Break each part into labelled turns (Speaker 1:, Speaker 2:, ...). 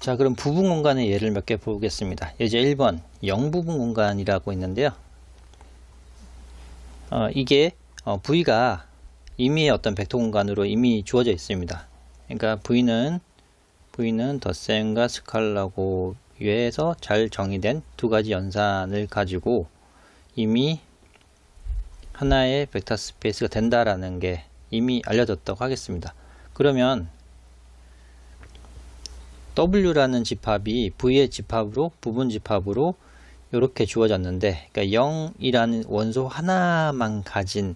Speaker 1: 자, 그럼 부분 공간의 예를 몇 개 보겠습니다. 예제 1번, 0부분 공간이라고 있는데요. 어, 이게 어, V가 이미 어떤 벡터 공간으로 이미 주어져 있습니다. 그러니까 V는 V는 덧셈과 스칼라고 위에서 잘 정의된 두 가지 연산을 가지고 이미 하나의 벡터 스페이스가 된다라는 게 이미 알려졌다고 하겠습니다. 그러면 W라는 집합이 V의 집합으로 부분 집합으로 이렇게 주어졌는데 그러니까 0이라는 원소 하나만 가진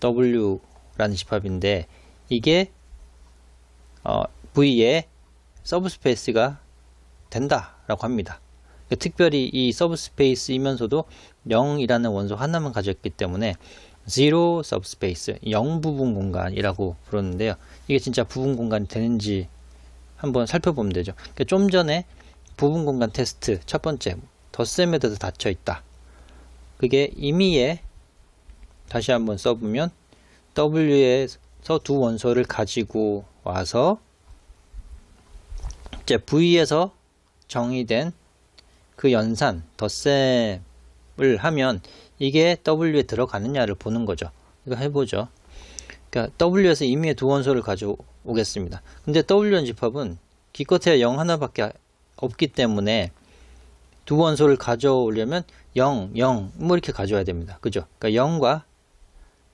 Speaker 1: W라는 집합인데 이게 어, V의 서브스페이스가 된다라고 합니다. 그러니까 특별히 이 서브스페이스이면서도 0이라는 원소 하나만 가졌기 때문에 zero subspace, 0 부분 공간이라고 부르는데요. 이게 진짜 부분 공간이 되는지 한번 살펴보면 되죠. 그러니까 좀 전에 부분 공간 테스트 첫 번째 덧셈에 대해서 닫혀 있다. 그게 임의에 다시 한번 써보면 W에서 두 원소를 가지고 와서 이제 V에서 정의된 그 연산 덧셈을 하면 이게 W에 들어가느냐를 보는 거죠. 이거 해보죠. 그러니까 W에서 임의의 두 원소를 가져오겠습니다. 근데 W라는 집합은 기껏해야 0 하나밖에 없기 때문에 두 원소를 가져오려면 0, 0, 뭐 이렇게 가져와야 됩니다. 그죠? 그러니까 0과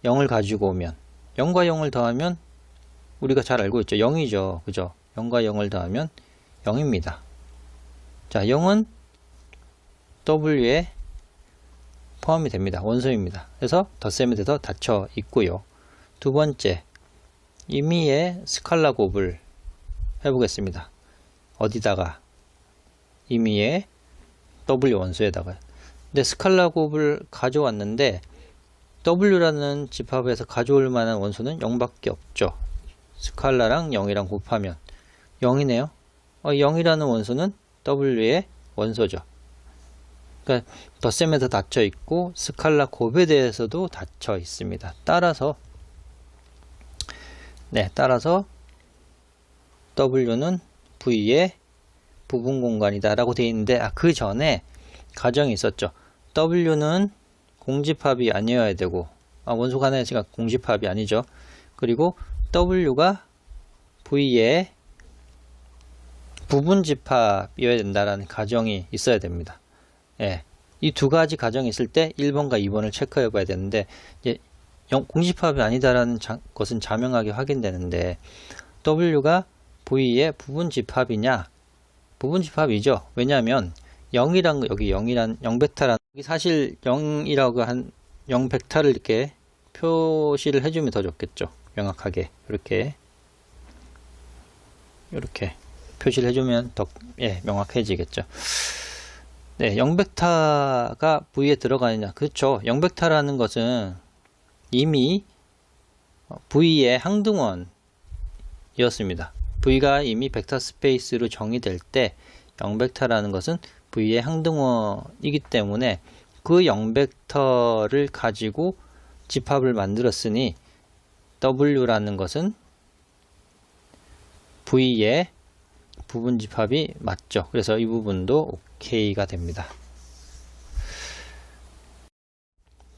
Speaker 1: 0을 가지고 오면 0과 0을 더하면 우리가 잘 알고 있죠. 0이죠. 그죠? 0과 0을 더하면 0입니다. 자, 0은 W에 포함이 됩니다. 원소입니다. 그래서 덧셈에 대해서 닫혀 있고요. 두 번째, 임의의 스칼라 곱을 해보겠습니다. 어디다가? 임의의 W 원소에다가. 근데 스칼라 곱을 가져왔는데 W라는 집합에서 가져올 만한 원소는 0밖에 없죠. 스칼라랑 0이랑 곱하면 0이네요. 어, 0이라는 원소는 W의 원소죠. 그러니까 덧셈에서 닫혀 있고 스칼라 곱에 대해서도 닫혀 있습니다. 따라서 네, 따라서 W는 V의 부분 공간이다 라고 되어 있는데 아, 그 전에 가정이 있었죠. W는 공집합이 아니어야 되고 아, 원소가 하나가 공집합이 아니죠. 그리고 W가 V의 부분 집합이어야 된다라는 가정이 있어야 됩니다. 예. 이 두 가지 가정이 있을 때 1번과 2번을 체크해 봐야 되는데 이제 공집합이 아니다라는 자, 것은 자명하게 확인되는데 W가 V의 부분 집합이냐? 부분 집합이죠. 왜냐하면 0이란 여기 0이란 0벡터란 사실 0이라고 한 0벡터를 이렇게 표시를 해주면 더 좋겠죠. 명확하게 이렇게 이렇게 표시를 해주면 더 예, 명확해지겠죠. 네, 0벡터가 V에 들어가느냐. 그렇죠. 0벡터라는 것은 이미 V의 항등원이었습니다. V가 이미 벡터 스페이스로 정의될 때 0벡터라는 것은 V의 항등원이기 때문에 그 0벡터를 가지고 집합을 만들었으니 W라는 것은 V의 부분 집합이 맞죠. 그래서 이 부분도 OK가 됩니다.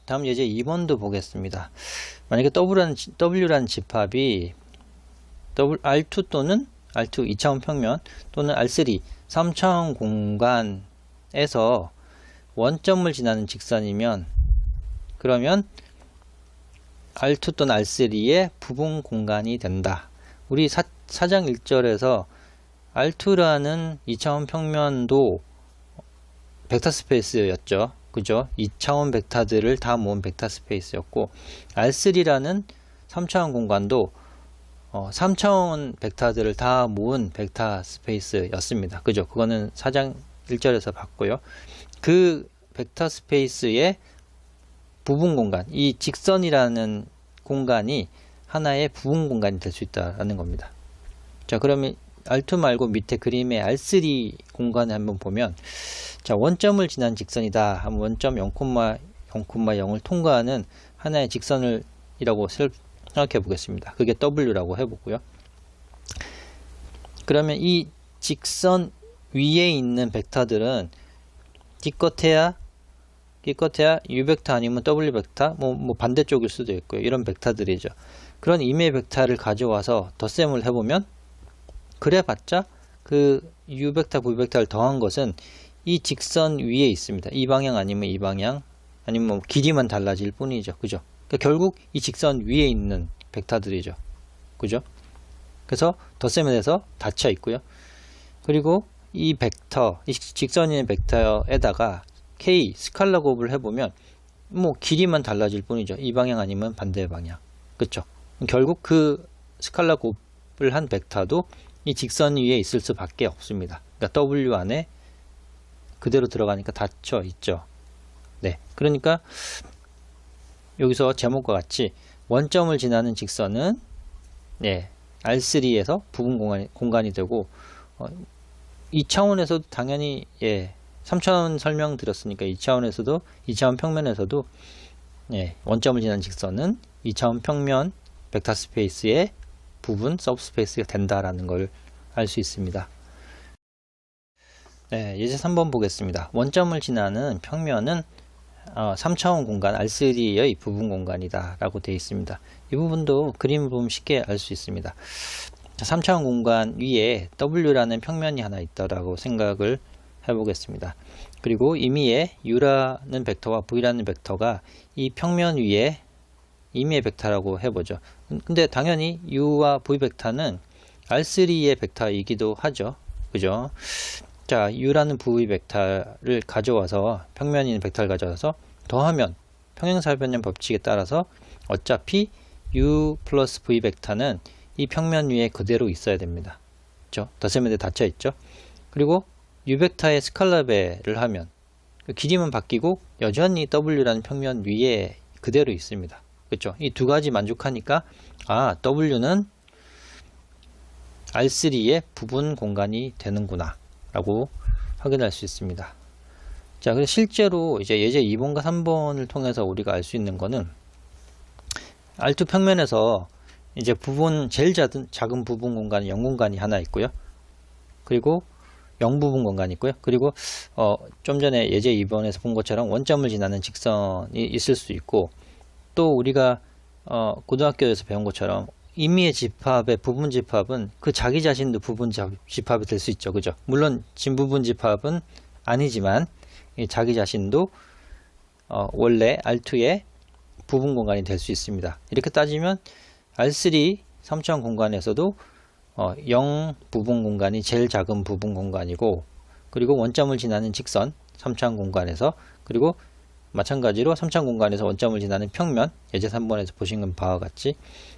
Speaker 1: 다음 예제 2번도 보겠습니다. 만약에 W라는, W라는 집합이 W, R2 또는 R2 2차원 평면 또는 R3 3차원 공간에서 원점을 지나는 직선이면 그러면 R2 또는 R3의 부분 공간이 된다. 우리 사, 사장 1절에서 R2라는 2차원 평면도 벡터 스페이스였죠. 그죠? 2차원 벡터들을 다 모은 벡터 스페이스였고 R3라는 3차원 공간도 어, 3차원 벡터들을 다 모은 벡터 스페이스였습니다. 그죠? 그거는 4장 1절에서 봤고요. 그 벡터 스페이스의 부분 공간, 이 직선이라는 공간이 하나의 부분 공간이 될 수 있다는 겁니다. 자, 그러면 R2 말고 밑에 그림의 R3 공간을 한번 보면 자, 원점을 지난 직선이다. 한 원점 0,0,0을 통과하는 하나의 직선을 이라고 생각해 보겠습니다. 그게 W라고 해보고요. 그러면 이 직선 위에 있는 벡터들은 기껏해야 기껏해야 U 벡터 아니면 W 벡터 뭐, 뭐 반대쪽일 수도 있고요. 이런 벡터들이죠. 그런 이메 벡터를 가져와서 덧셈을 해보면 그래봤자 그 U 벡터, V 벡터를 더한 것은 이 직선 위에 있습니다. 이 방향 아니면 이 방향 아니면 뭐 길이만 달라질 뿐이죠. 그죠? 그러니까 결국 이 직선 위에 있는 벡터들이죠. 그죠? 그래서 덧셈에 대해서 닫혀 있고요. 그리고 이 벡터, 이 직선인 벡터에다가 k 스칼라 곱을 해보면 뭐 길이만 달라질 뿐이죠. 이 방향 아니면 반대 방향. 그쵸? 결국 그 스칼라 곱을 한 벡터도 이 직선 위에 있을 수밖에 없습니다. 그러니까 W 안에 그대로 들어가니까 닫혀 있죠. 네. 그러니까 여기서 제목과 같이 원점을 지나는 직선은 네, R3에서 부분 공간이, 공간이 되고 어, 이 차원에서도 당연히 예, 3차원 설명 드렸으니까 2차원에서도 2차원 평면에서도 예, 원점을 지나는 직선은 2차원 평면 벡터 스페이스의 부분 서브스페이스가 된다라는 걸 알 수 있습니다. 네, 예제 3번 보겠습니다. 원점을 지나는 평면은 어, 3차원 공간 R3의 부분 공간이다 라고 되어 있습니다. 이 부분도 그림을 보면 쉽게 알 수 있습니다. 3차원 공간 위에 W라는 평면이 하나 있다라고 생각을 해보겠습니다. 그리고 임의의 U라는 벡터와 V라는 벡터가 이 평면 위에 임의의 벡터라고 해보죠. 근데 당연히 U와 V 벡터는 R3의 벡터이기도 하죠. 그죠? 자, U라는 V 벡터를 가져와서 있는 벡터를 가져와서 더하면 평행사변형 법칙에 따라서 어차피 U 플러스 V 벡터는 이 평면 위에 그대로 있어야 됩니다. 그죠? 덧셈에 닫혀 있죠. 그리고 U 벡터의 스칼라배를 하면 그 길이만 바뀌고 여전히 W라는 평면 위에 그대로 있습니다. 그렇죠? 이 두 가지 만족하니까 아 W는 R3의 부분 공간이 되는구나 라고 확인할 수 있습니다. 자, 그래서 실제로 이제 예제 2번과 3번을 통해서 우리가 알 수 있는 거는 R2 평면에서 이제 부분 제일 작은, 작은 부분 공간 0공간이 하나 있고요. 그리고 0 부분 공간이 있고요. 그리고 어, 좀 전에 예제 2번에서 본 것처럼 원점을 지나는 직선이 있을 수 있고 또 우리가 어, 고등학교에서 배운 것처럼 임의의 집합의 부분 집합은 그 자기 자신도 부분 집합이 될 수 있죠. 그죠? 물론 진부분 집합은 아니지만 자기 자신도 어, 원래 R2의 부분 공간이 될 수 있습니다. 이렇게 따지면 R3 3차원 공간에서도 어, 0 부분 공간이 제일 작은 부분 공간이고 그리고 원점을 지나는 직선 3차원 공간에서 그리고 마찬가지로 3차원 공간에서 원점을 지나는 평면 예제 3번에서 보신 바와 같이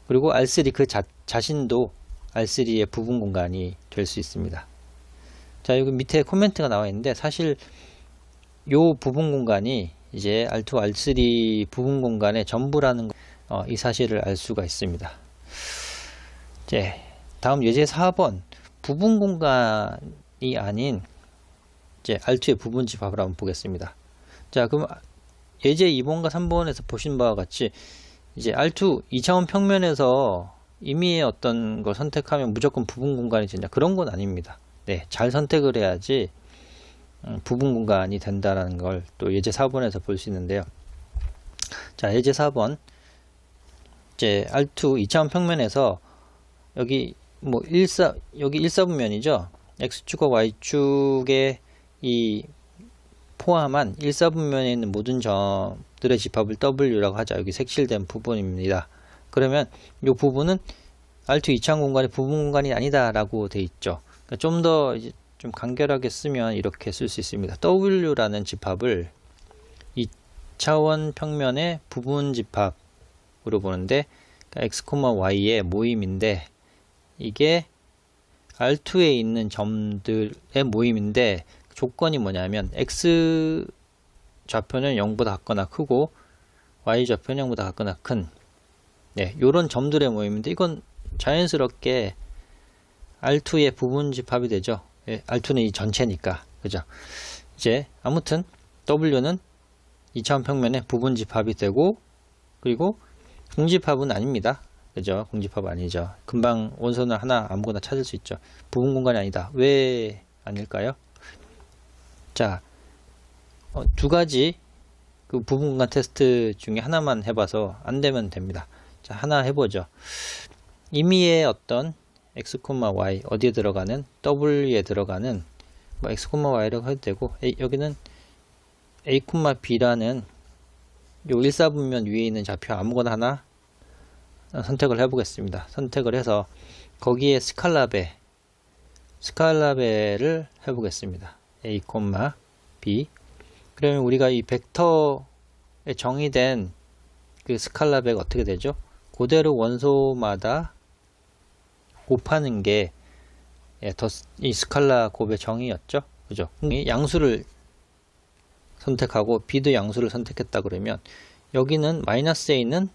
Speaker 1: 그리고 R3 그 자, 자신도 R3의 부분 공간이 될 수 있습니다. 자 여기 밑에 코멘트가 나와 있는데 사실 요 부분 공간이 이제 R2, R3 부분 공간의 전부라는 어, 이 사실을 알 수가 있습니다. 이제 다음 예제 4번 부분 공간이 아닌 이제 R2의 부분 집합을 한번 보겠습니다. 자 그럼 예제 2번과 3번에서 보신 바와 같이 이제 R2 2차원 평면에서 임의의 어떤 걸 선택하면 무조건 부분 공간이 되냐 그런 건 아닙니다. 네, 잘 선택을 해야지 음, 부분 공간이 된다라는 걸 또 예제 4번에서 볼 수 있는데요. 자, 예제 4번 이제 R2 2차원 평면에서 여기 뭐 1사 여기 1사분면이죠. x축과 y축의 이 포함한 1사분면에 있는 모든 점들의 집합을 W라고 하자. 여기 색칠된 부분입니다. 그러면 이 부분은 R2 2차원 공간의 부분 공간이 아니다 라고 돼 있죠. 그러니까 좀더 좀 간결하게 쓰면 이렇게 쓸 수 있습니다. W라는 집합을 2차원 평면의 부분 집합으로 보는데 그러니까 x, y의 모임인데 이게 R2에 있는 점들의 모임인데 조건이 뭐냐면 x 좌표는 0보다 같거나 크고 y 좌표는 0보다 같거나 큰 네, 요런 점들의 모임인데 이건 자연스럽게 R2의 부분 집합이 되죠. 예, R2는 이 전체니까 그죠. 이제 아무튼 W는 2차원 평면의 부분 집합이 되고 그리고 중집합은 아닙니다. 그죠? 공집합 아니죠. 금방 원소는 하나 아무거나 찾을 수 있죠. 부분 공간이 아니다. 왜 아닐까요? 자, 어, 두 가지 그 부분 공간 테스트 중에 하나만 해봐서 안 되면 됩니다. 자, 하나 해보죠. 임의의 어떤 x, y 어디에 들어가는 w에 들어가는 뭐 x, y라고 해도 되고 A- 여기는 a, b라는 요 1사분면 위에 있는 좌표 아무거나 하나 선택을 해보겠습니다. 선택을 해서 거기에 스칼라베 스칼라베를 해보겠습니다. A, b 그러면 우리가 이 벡터에 정의된 그 스칼라베가 어떻게 되죠? 그대로 원소마다 곱하는 게 예, 스칼라 곱의 정의였죠. 그죠? 이 양수를 선택하고 b도 양수를 선택했다 그러면 여기는 마이너스 a는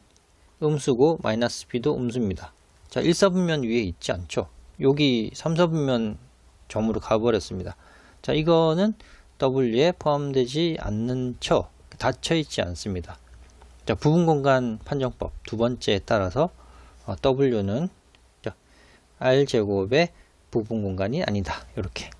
Speaker 1: 음수고 마이너스 b도 음수입니다. 자, 1사분면 위에 있지 않죠? 여기 3사분면 점으로 가버렸습니다. 자, 이거는 w에 포함되지 않는 쳐, 닫혀 있지 않습니다. 자, 부분 공간 판정법 두 번째에 따라서 어, w는 자, r 제곱의 부분 공간이 아니다. 이렇게